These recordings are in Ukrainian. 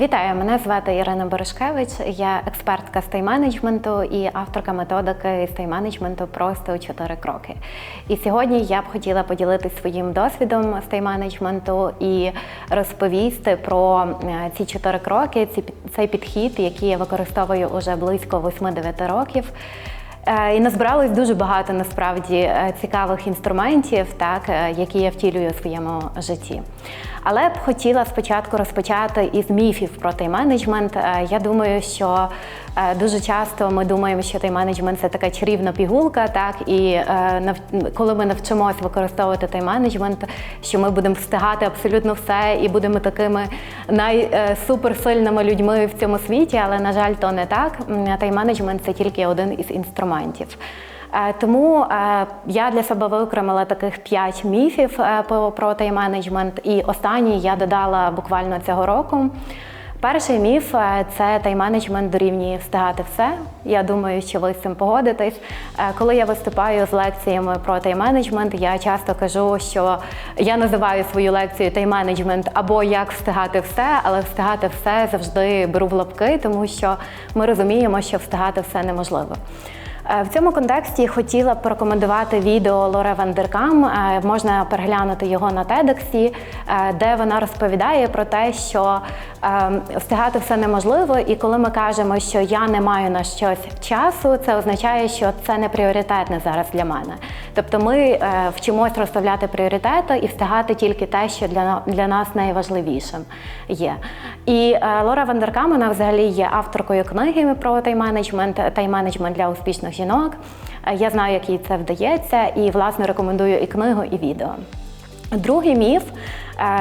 Вітаю, мене звати Ірина Борошкевич. Я експертка з тайм-менеджменту і авторка методики з тайм-менеджменту просто у 4 кроки. І сьогодні я б хотіла поділитися своїм досвідом з тайм-менеджменту і розповісти про е, ці 4 кроки, цей підхід, який я використовую уже близько 8-9 років. Е, І назбиралось дуже багато насправді е, цікавих інструментів, так е, які я втілюю у своєму житті. Але б хотіла спочатку розпочати із міфів про тайм-менеджмент. Я думаю, що дуже часто ми думаємо, що тайм-менеджмент – це така чарівна пігулка, так і коли ми навчимось використовувати тайм-менеджмент, що ми будемо встигати абсолютно все і будемо такими найсуперсильними людьми в цьому світі, але на жаль, то не так. М, Тайм-менеджмент це тільки один із інструментів. Е, Тому е, я для себе виокремила таких п'ять міфів е, про тайм-менеджмент, і останній я додала буквально цього року. Перший міф це тайм-менеджмент дорівнює встигати все. Я думаю, що ви з цим погодитесь. Коли я виступаю з лекціями про тайм-менеджмент, я часто кажу, що я називаю свою лекцію тайм-менеджмент або як встигати все, але встигати все завжди беру в лапки, тому що ми розуміємо, що встигати все неможливо. Е, В цьому контексті хотіла б порекомендувати відео Лоре Вандеркам. Е, Можна переглянути його на TEDx, е, де вона розповідає про те, що встигати все неможливо, і коли ми кажемо, що я не маю на щось часу, це означає, що це не пріоритетне зараз для мене. Тобто ми е, вчимось розставляти пріоритети і встигати тільки те, що для, для нас найважливішим є. І е, Лора Вандеркам, вона взагалі є авторкою книги про тайм-менеджмент, тайм-менеджмент для успішних жінок. Е, Я знаю, як їй це вдається, і власне рекомендую і книгу, і відео. Другий міф,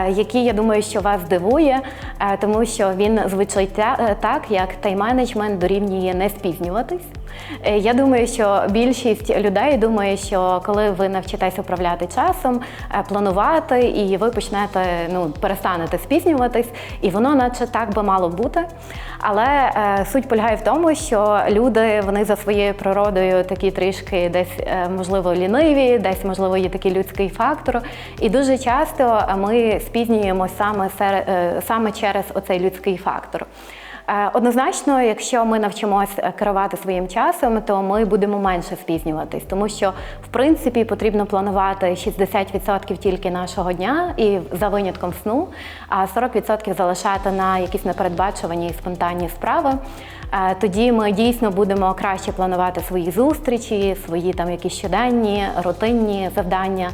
який я думаю, що вас здивує, е, тому що він звучить так, як тайм-менеджмент дорівнює не спізнюватись. Е, Я думаю, що більшість людей думає, що коли ви навчитесь управляти часом, е, планувати, і ви почнете ну перестанете спізнюватись, і воно, наче так би мало бути. Але е, суть полягає в тому, що люди вони за своєю природою такі трішки десь е, можливо ліниві, десь можливо є такий людський фактор. І дуже часто ми спізнюємося саме сер- саме через оцей людський фактор. Е, Однозначно, якщо ми навчимося керувати своїм часом, то ми будемо менше спізнюватись, тому що в принципі потрібно планувати 60% тільки нашого дня і за винятком сну, а 40% залишати на якісь непередбачувані і спонтанні справи. Е, Тоді ми дійсно будемо краще планувати свої зустрічі, свої там якісь щоденні, рутинні завдання.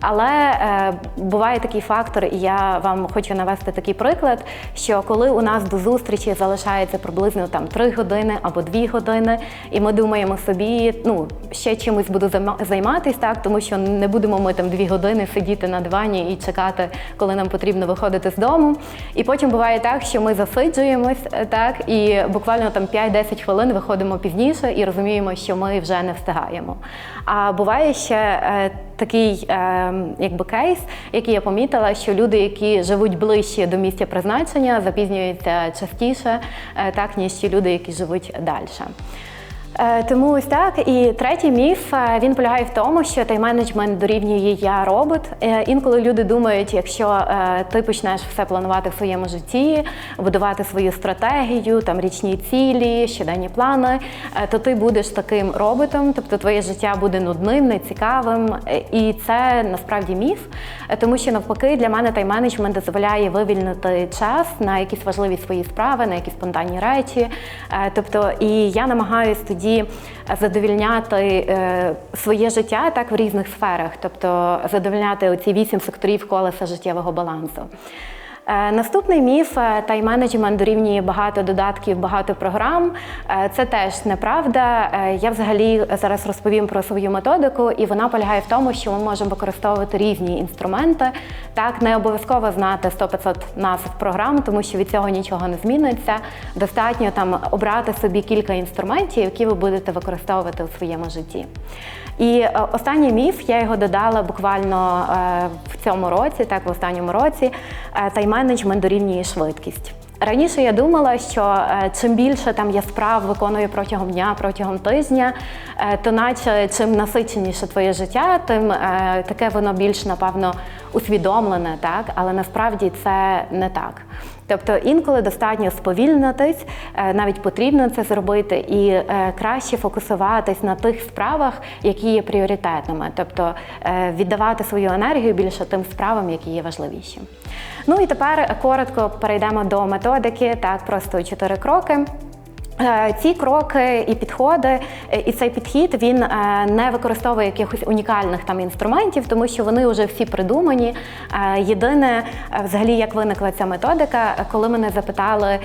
Але е, буває такий фактор, і я вам хочу навести такий приклад, що коли у нас до зустрічі залишається приблизно там 3 години або 2 години, і ми думаємо собі, ну ще чимось буду займа- займатись, так тому що не будемо ми там 2 години сидіти на дивані і чекати, коли нам потрібно виходити з дому. І потім буває так, що ми засиджуємось, е, так і буквально там 5-10 хвилин виходимо пізніше і розуміємо, що ми вже не встигаємо. А буває ще е, такий е, якби кейс, який я помітила, що люди, які живуть ближче до місця призначення, запізнюються частіше, е, так ніж ті люди, які живуть далі. Е, Тому ось так. І третій міф е, він полягає в тому, що тайм-менеджмент дорівнює я робот. Е, Інколи люди думають, якщо ти почнеш все планувати в своєму житті, будувати свою стратегію, там річні цілі, щоденні плани, то ти будеш таким роботом, тобто твоє життя буде нудним, нецікавим. І це насправді міф, тому що навпаки для мене тайм-менеджмент дозволяє вивільнити час на якісь важливі свої справи, на якісь спонтанні речі. Тобто, і я намагаюсь тоді задовільняти е, своє життя так в різних сферах, тобто задовільняти оці вісім секторів колеса життєвого балансу. Е, Наступний міф е, тайм-менеджмент дорівнює багато додатків, багато програм. Е, Це теж неправда. Я взагалі зараз розповім про свою методику, і вона полягає в тому, що ми можемо використовувати різні інструменти. Так, не обов'язково знати 100-500 назв програм, тому що від цього нічого не зміниться. Достатньо там обрати собі кілька інструментів, які ви будете використовувати у своєму житті. І е, останній міф я його додала буквально е, в цьому році, так в останньому році. Е, Тайм-менеджмент дорівнює швидкість. Раніше я думала, що чим більше там я справ виконую протягом дня, протягом тижня, то наче чим насиченіше твоє життя, тим таке воно більш напевно усвідомлене, так але насправді це не так. Тобто інколи достатньо сповільнитись, е, навіть потрібно це зробити, і е, краще фокусуватись на тих справах, які є пріоритетними, тобто е, віддавати свою енергію більше тим справам, які є важливіші. Ну і тепер коротко перейдемо до методики, так просто чотири кроки. Е, Ці кроки і підходи, е, і цей підхід він е, не використовує якихось унікальних там інструментів, тому що вони вже всі придумані. Єдине, взагалі, як виникла ця методика, коли мене запитали,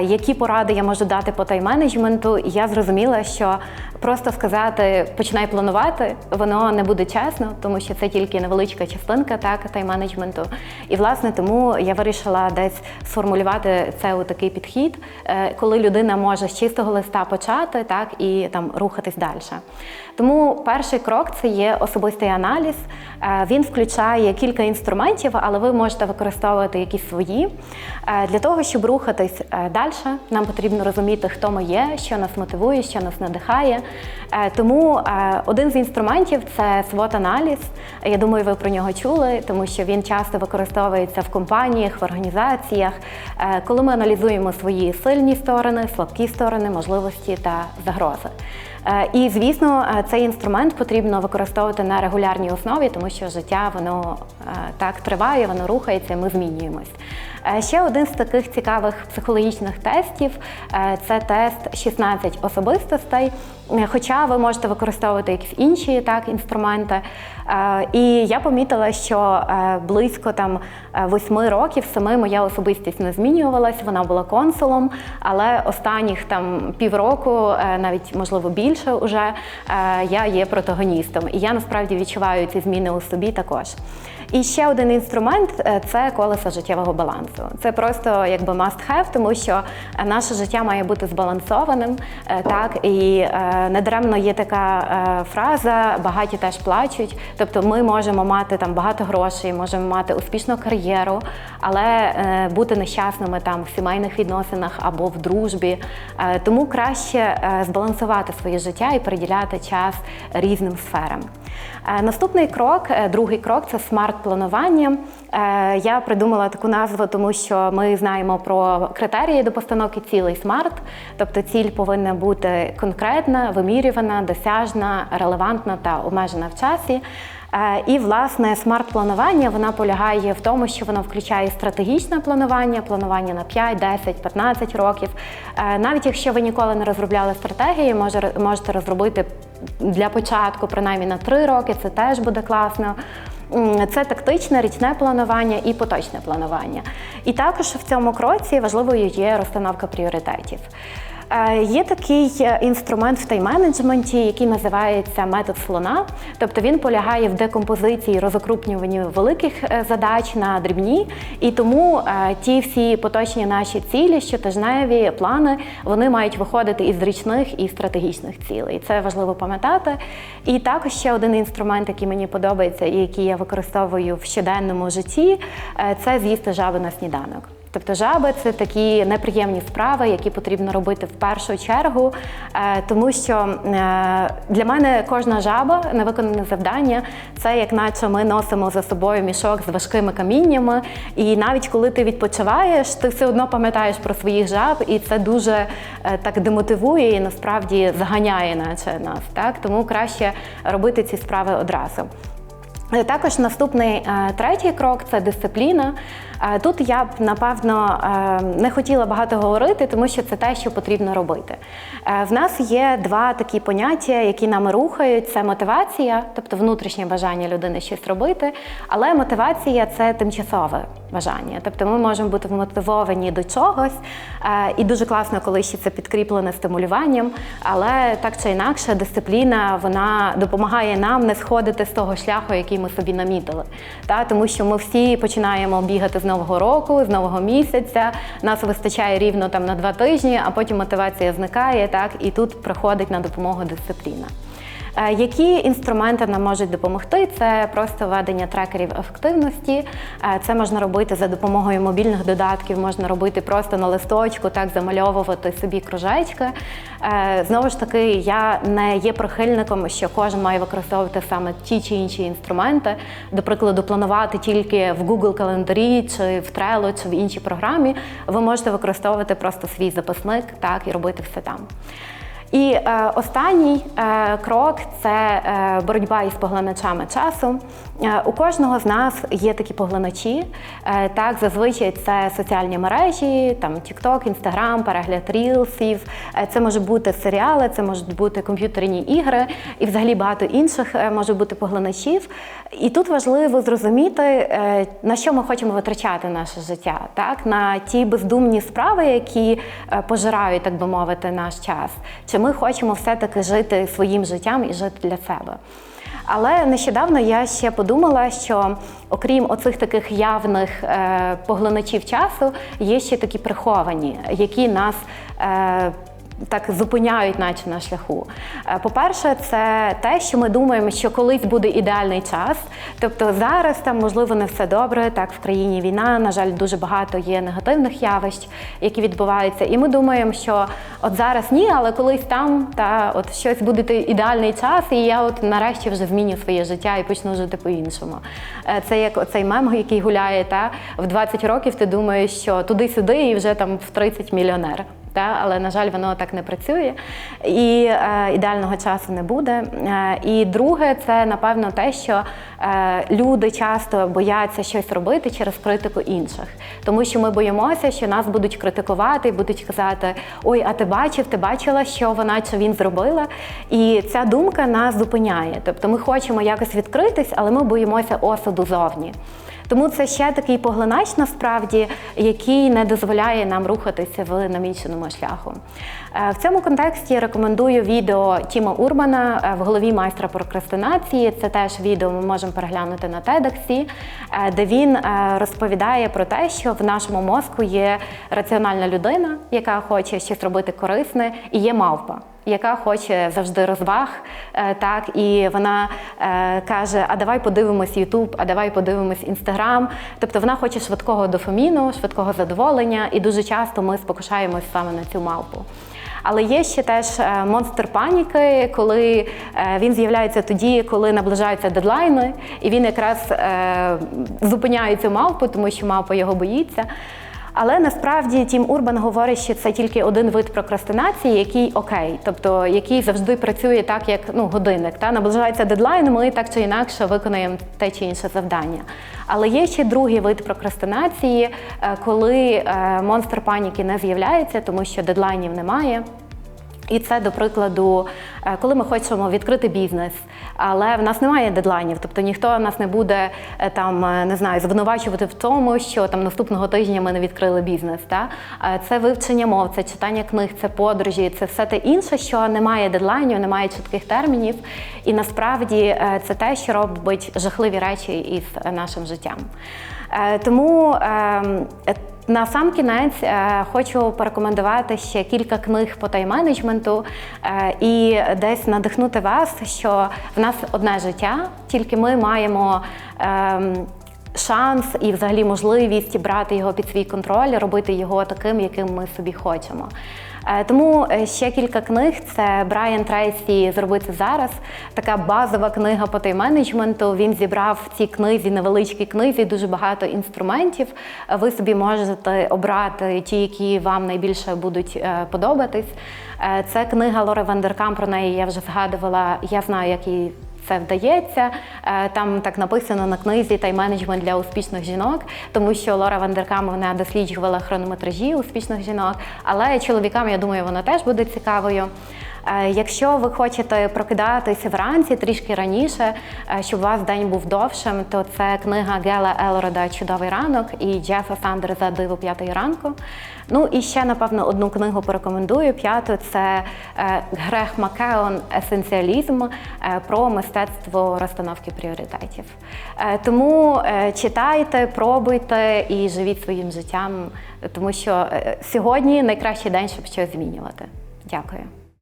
які поради я можу дати по тайм-менеджменту, я зрозуміла, що просто сказати починай планувати, воно не буде чесно, тому що це тільки невеличка частинка так тайм-менеджменту. І власне тому я вирішила десь сформулювати це у такий підхід, коли людина може з чистого листа почати, так і там рухатись далі. Тому перший крок це є особистий аналіз. Е, Він включає кілька інструментів, але ви можете використовувати якісь свої. Е, Для того, щоб рухатись далі, нам потрібно розуміти, хто ми є, що нас мотивує, що нас надихає. Е, Тому е, один з інструментів це свот-аналіз. Я думаю, ви про нього чули, тому що він часто використовується в компаніях, в організаціях, е, коли ми аналізуємо свої сильні сторони, слабкі сторони, можливості та загрози. Е, І звісно, е, цей інструмент потрібно використовувати на регулярній основі, тому що життя воно так триває, воно рухається, ми змінюємось. Е, Ще один з таких цікавих психологічних тестів е, це тест 16 особистостей. Е, Хоча ви можете використовувати якісь інші так інструменти. Е, І я помітила, що е, близько там е, восьми років саме моя особистість не змінювалась. Вона була консулом, але останніх там півроку, е, навіть можливо більше, уже е, я є протагоністом. І я насправді відчуваю ці зміни у собі також. І ще один інструмент е, це колесо життєвого балансу. Це просто якби must have, тому що е, наше життя має бути збалансованим. е, Так і недаремно є така фраза Багаті теж плачуть. Тобто ми можемо мати там багато грошей, можемо мати успішну кар'єру, але бути нещасними там в сімейних відносинах або в дружбі. Тому краще збалансувати своє життя і приділяти час різним сферам. Е, Наступний крок, е, другий крок це смарт-планування. Е, Я придумала таку назву, тому що ми знаємо про критерії до постановки цілей смарт. Тобто ціль повинна бути конкретна, вимірювана, досяжна, релевантна та обмежена в часі. І власне смарт-планування вона полягає в тому, що воно включає стратегічне планування, планування на 5, 10, 15 років. Навіть якщо ви ніколи не розробляли стратегії, можете розробити для початку, принаймні на три роки, це теж буде класно. Це тактичне річне планування і поточне планування. І також в цьому кроці важливою є розстановка пріоритетів. Е, Є такий е, інструмент в тайм-менеджменті, який називається метод слона. Тобто він полягає в декомпозиції, розокрупнюванні великих е, задач на дрібні, і тому ті всі поточні наші цілі, щотижневі плани, вони мають виходити із річних і стратегічних цілей. Це важливо пам'ятати. І також ще один інструмент, який мені подобається і який я використовую в щоденному житті, це з'їсти жаби на сніданок. Тобто жаби це такі неприємні справи, які потрібно робити в першу чергу, е, тому що е, для мене кожна жаба, невиконане завдання, це як наче ми носимо за собою мішок з важкими каміннями. І навіть коли ти відпочиваєш, ти все одно пам'ятаєш про своїх жаб, і це дуже е, так демотивує і насправді заганяє, наче нас. Так тому краще робити ці справи одразу. Також наступний третій крок це дисципліна. Е, Тут я б напевно е, не хотіла багато говорити, тому що це те, що потрібно робити. Е, В нас є два такі поняття, які нами рухають: це мотивація, тобто внутрішнє бажання людини щось робити. Але мотивація це тимчасове бажання. Тобто ми можемо бути вмотивовані до чогось, і дуже класно, коли ще це підкріплене стимулюванням. Але так чи інакше, дисципліна вона допомагає нам не сходити з того шляху, який ми собі намітили. Тому що ми всі починаємо бігати з нового року, з нового місяця. Нас вистачає рівно там на два тижні, а потім мотивація зникає, так і тут приходить на допомогу дисципліна. Е, Які інструменти нам можуть допомогти? Це просто ведення трекерів ефективності. Е, Це можна робити за допомогою мобільних додатків, можна робити просто на листочку, так замальовувати собі кружечки. Е, Знову ж таки, я не є прихильником, що кожен має використовувати саме ті чи інші інструменти. До прикладу, планувати тільки в Google календарі чи в Trello, чи в іншій програмі. Ви можете використовувати просто свій записник, так і робити все там. І е, останній е, крок це е, боротьба із поглиначами часу. У кожного з нас є такі поглиначі. Так, зазвичай це соціальні мережі, там TikTok, Instagram, перегляд рілсів. Це може бути серіали, це можуть бути комп'ютерні ігри і взагалі багато інших може бути поглиначів. І тут важливо зрозуміти, на що ми хочемо витрачати наше життя, так на ті бездумні справи, які пожирають, так би мовити, наш час. Чи ми хочемо все-таки жити своїм життям і жити для себе? Але нещодавно я ще подумала, що окрім оцих таких явних е, поглиначів часу, є ще такі приховані, які нас. Так зупиняють, наче на шляху. Е, По-перше, це те, що ми думаємо, що колись буде ідеальний час. Тобто зараз там можливо не все добре. Так в країні війна. На жаль, дуже багато є негативних явищ, які відбуваються. І ми думаємо, що от зараз ні, але колись там та от щось буде ідеальний час, і я от нарешті вже зміню своє життя і почну жити по-іншому. Е, Це як оцей мем, який гуляє, та в 20 років ти думаєш, що туди-сюди, і вже там в 30 мільйонер. Та, але на жаль, воно так не працює, і е, ідеального часу не буде. Е, і друге, це напевно те, що е, люди часто бояться щось робити через критику інших, тому що ми боїмося, що нас будуть критикувати і будуть казати: Ой, а ти бачив, ти бачила, що вона чи він зробила. І ця думка нас зупиняє. Тобто ми хочемо якось відкритись, але ми боїмося осуду зовні. Тому це ще такий поглинач, насправді, який не дозволяє нам рухатися в наміченому шляху. Е, В цьому контексті рекомендую відео Тіма Урбана е, в голові майстра прокрастинації. Це теж відео ми можемо переглянути на TEDx, е, де він розповідає про те, що в нашому мозку є раціональна людина, яка хоче щось робити корисне, і є мавпа яка хоче завжди розваг, е, так і вона е, каже: А давай подивимось Ютуб, а давай подивимось Інстаграм. Тобто вона хоче швидкого дофаміну, швидкого задоволення, і дуже часто ми спокушаємось саме на цю мавпу. Але є ще теж е, монстр паніки, коли він з'являється тоді, коли наближаються дедлайни, і він якраз зупиняє цю мавпу, тому що мавпа його боїться. Але насправді Тім Урбан говорить, що це тільки один вид прокрастинації, який окей, тобто який завжди працює так, як ну годинник. Та наближається дедлайн, ми так чи інакше виконаємо те чи інше завдання. Але є ще другий вид прокрастинації, е, коли е, монстр паніки не з'являється, тому що дедлайнів немає. І це, до прикладу, е, коли ми хочемо відкрити бізнес, але в нас немає дедлайнів, тобто ніхто нас не буде е, там е, не знаю, звинувачувати в тому, що там наступного тижня ми не відкрили бізнес. Та? Це вивчення мов, це читання книг, це подорожі, це все те інше, що немає дедлайнів, немає чітких термінів. І насправді це те, що робить жахливі речі із нашим життям. Тому ем, на сам кінець е, хочу порекомендувати ще кілька книг по тайм-менеджменту е, і десь надихнути вас, що в нас одне життя, тільки ми маємо. ем, Шанс і, взагалі, можливість брати його під свій контроль, робити його таким, яким ми собі хочемо. Е, Тому е, ще кілька книг. Це Брайан Трейсі Зробити зараз. Така базова книга по тайм-менеджменту. Він зібрав в цій книзі, невеличкій книзі, дуже багато інструментів. Е, Ви собі можете обрати ті, які вам найбільше будуть подобатись. Це книга Лори Вандеркам, про неї я вже згадувала. Я знаю, як її це вдається. Е, Там так написано на книзі тайм-менеджмент для успішних жінок, тому що Лора Вандеркам вона досліджувала хронометражі успішних жінок, але чоловікам, я думаю, вона теж буде цікавою. Е, Якщо ви хочете прокидатися вранці трішки раніше, е, щоб у вас день був довшим, то це книга Гела Елрода Чудовий ранок і Джефа Сандерса Диво п'ятої ранку. Ну і ще, напевно, одну книгу порекомендую. П'яту це е, Грех Макеон Есенціалізм про мистецтво розстановки пріоритетів. Тому читайте, пробуйте і живіть своїм життям, тому що сьогодні найкращий день, щоб щось змінювати. Дякую.